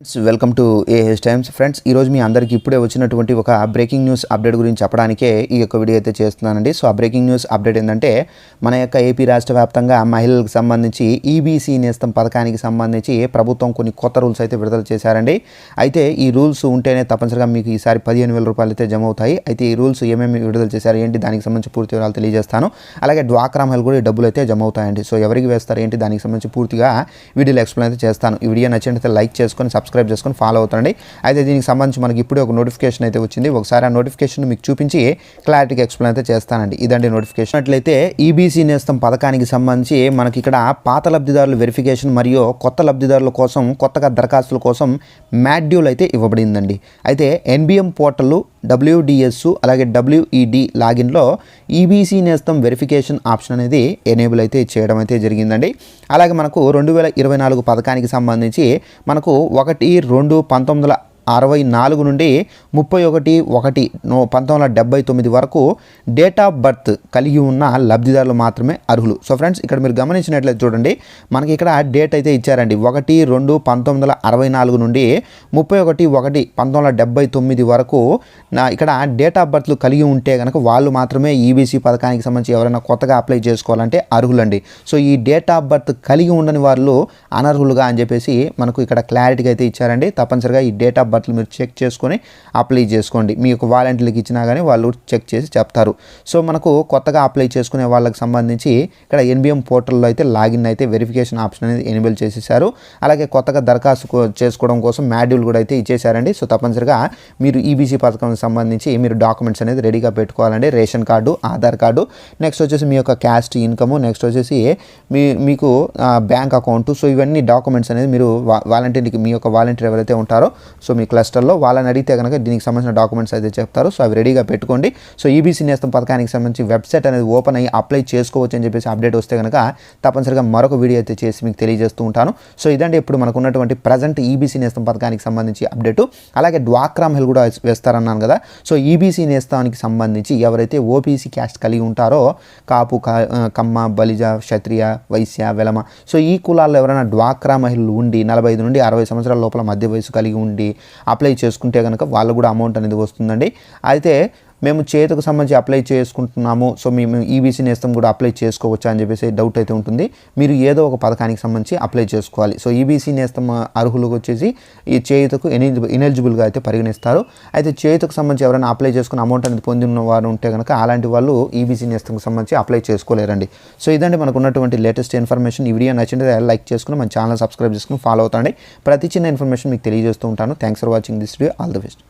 Welcome to AH times friends ఈరోజు మీ అందరికీ ఇప్పుడే వచ్చినటువంటి ఒక బ్రేకింగ్ న్యూస్ అప్డేట్ గురించి చెప్పడానికే ఈ యొక్క వీడియో అయితే చేస్తున్నానండి. సో ఆ బ్రేకింగ్ న్యూస్ అప్డేట్ ఏంటంటే మన యొక్క ఏపీ రాష్ట్ర వ్యాప్తంగా మహిళలకు సంబంధించి ఈబీసీ నేస్తం పథకానికి సంబంధించి ప్రభుత్వం కొన్ని కొత్త రూల్స్ అయితే విడుదల చేశారండి. అయితే ఈ రూల్స్ ఉంటేనే తప్పనిసరిగా మీకు ఈసారి పదిహేను వేల రూపాయలు అయితే జమ అవుతాయి. అయితే ఈ రూల్స్ ఏమేమి విడుదల చేశారు ఏంటి దానికి సంబంధించి పూర్తి వివరాలు తెలియజేస్తాను. అలాగే డ్వాక్రా మహిళలు కూడా డబ్బులు అయితే జమ అవుతాయండి. సో ఎవరికి వేస్తారు ఏంటి దానికి సంబంధించి పూర్తిగా వీడియోలో ఎక్స్ప్లెయిన్ అయితే చేస్తాను. ఈ వీడియో నచ్చినట్లయితే లైక్ చేసుకొని సబ్స్క్రైబ్ చేసుకొని ఫాలో అవుతుండండి. అయితే దీనికి సంబంధించి మనకి ఇప్పుడే ఒక నోటిఫికేషన్ అయితే వచ్చింది. ఒకసారి ఆ నోటిఫికేషన్ మీకు చూపించి క్లారిటీగా ఎక్స్ప్లెయిన్ అయితే చేస్తానండి. ఇదండి నోటిఫికేషన్ అట్లయితే ఈబీసీ నేస్తం పథకానికి సంబంధించి మనకి ఇక్కడ పాత లబ్ధిదారుల వెరిఫికేషన్ మరియు కొత్త లబ్ధిదారుల కోసం కొత్తగా దరఖాస్తుల కోసం మాడ్యూల్ అయితే ఇవ్వబడిందండి. అయితే ఎన్బిఎం పోర్టల్ డబ్ల్యూడిఎస్ అలాగే డబ్ల్యూఈడి లాగిన్లో ఈబీసీ నేస్తం వెరిఫికేషన్ ఆప్షన్ అనేది ఎనేబుల్ అయితే చేయడం అయితే జరిగిందండి. అలాగే మనకు రెండు వేల ఇరవై నాలుగు పథకానికి సంబంధించి మనకు ఒకటి రెండు పంతొమ్మిది అరవై నాలుగు నుండి ముప్పై ఒకటి ఒకటి పంతొమ్మిది వందల డెబ్బై తొమ్మిది వరకు డేట్ ఆఫ్ బర్త్ కలిగి ఉన్న లబ్ధిదారులు మాత్రమే అర్హులు. సో ఫ్రెండ్స్ ఇక్కడ మీరు గమనించినట్లయితే చూడండి మనకి ఇక్కడ డేట్ అయితే ఇచ్చారండి. ఒకటి రెండు పంతొమ్మిది వందల అరవై నాలుగు నుండి ముప్పై ఒకటి ఒకటి పంతొమ్మిది వందల డెబ్బై తొమ్మిది వరకు నా ఇక్కడ డేట్ ఆఫ్ బర్త్లు కలిగి ఉంటే కనుక వాళ్ళు మాత్రమే ఈబీసీ పథకానికి సంబంధించి ఎవరైనా కొత్తగా అప్లై చేసుకోవాలంటే అర్హులండి. సో ఈ డేట్ ఆఫ్ బర్త్ కలిగి ఉండని వాళ్ళు అనర్హులుగా అని చెప్పేసి మనకు ఇక్కడ క్లారిటీగా అయితే ఇచ్చారండి. తప్పనిసరిగా ఈ డేట్ ఆఫ్ బట్టలు మీరు చెక్ చేసుకొని అప్లై చేసుకోండి. మీ యొక్క వాలంటీర్లకు ఇచ్చినా కానీ వాళ్ళు చెక్ చేసి చెప్తారు. సో మనకు కొత్తగా అప్లై చేసుకునే వాళ్ళకి సంబంధించి ఇక్కడ ఎన్బిఎం పోర్టల్లో అయితే లాగిన్ అయితే వెరిఫికేషన్ ఆప్షన్ అనేది ఎనేబుల్ చేసేసారు. అలాగే కొత్తగా దరఖాస్తు చేసుకోవడం కోసం మాడ్యూల్ కూడా అయితే ఇచ్చేసారండి. సో తప్పనిసరిగా మీరు ఈబీసీ పథకానికి సంబంధించి మీరు డాక్యుమెంట్స్ అనేది రెడీగా పెట్టుకోవాలండి. Ration card Aadhaar card. Next వచ్చేసి మీ యొక్క క్యాస్ట్ ఇన్కమ్. నెక్స్ట్ వచ్చేసి మీ మీకు బ్యాంక్ అకౌంట్. సో ఇవన్నీ డాక్యుమెంట్స్ అనేది మీరు వాలంటీర్కి మీ యొక్క వాలంటీర్ ఎవరైతే ఉంటారో సో మీ క్లస్టర్లో వాళ్ళని అడిగితే కనుక దీనికి సంబంధించిన డాక్యుమెంట్స్ అయితే చెప్తారు. సో అవి రెడీగా పెట్టుకోండి. సో ఈబీసీ నేస్తం పథకానికి సంబంధించి వెబ్సైట్ అనేది ఓపెన్ అయ్యి అప్లై చేసుకోవచ్చు అని చెప్పేసి అప్డేట్ వస్తే కనుక తప్పనిసరిగా మరొక వీడియో అయితే చేసి మీకు తెలియజేస్తూ ఉంటాను. సో ఇదండి ఇప్పుడు మనకు ఉన్నటువంటి ప్రజెంట్ ఈబీసీ నేస్తం పథకానికి సంబంధించి అప్డేట్ అలాగే డ్వాక్రా మహిళ కూడా వేస్తారన్నాను కదా. సో ఈబీసీ నేస్తానికి సంబంధించి ఎవరైతే ఓబీసీ క్యాస్ట్ కలిగి ఉంటారో కాపు కా- కమ్మ బలిజ క్షత్రియ వైశ్య వెలమ. సో ఈ కులాల్లో ఎవరైనా డ్వాక్రా మహిళలు ఉండి నలభై ఐదు నుండి అరవై సంవత్సరాల లోపల మధ్య వయసు కలిగి ఉండి అప్లై చేసుకుంటే కనుక వాళ్ళు కూడా అమౌంట్ అనేది వస్తుందండి. అయితే మేము చేతుకు సంబంధించి అప్లై చేసుకుంటున్నాము. సో మేము ఈబీసీ నేస్తం కూడా అప్లై చేసుకోవచ్చా అని చెప్పేసి డౌట్ అయితే ఉంటుంది. మీరు ఏదో ఒక పథకానికి సంబంధించి అప్లై చేసుకోవాలి. సో ఈబీసీ నేస్తం అర్హులకు వచ్చేసి ఈ చేయుతకు ఎనిజిబుల్ ఇనెలిజిబుల్గా అయితే పరిగణిస్తారు. అయితే చేయుతకు సంబంధించి ఎవరైనా అప్లై చేసుకుని అమౌంట్ అనేది పొందిన వారు ఉంటే కనుక అలాంటి వాళ్ళు ఈబీసీ నేస్తంకి సంబంధించి అప్లై చేసుకోలేరండి. సో ఇదండి మనకు ఉన్నటువంటి లేటెస్ట్ ఇన్ఫర్మేషన్ ఈ వీడియో నచ్చింటే లైక్ చేసుకుని మన ఛానల్ సబ్స్క్రైబ్ చేసుకుని ఫాలో అవుతాండి ప్రతి చిన్న ఇన్ఫర్మేషన్ మీకు తెలియజేస్తూ ఉంటాను. Thanks for watching this video all the best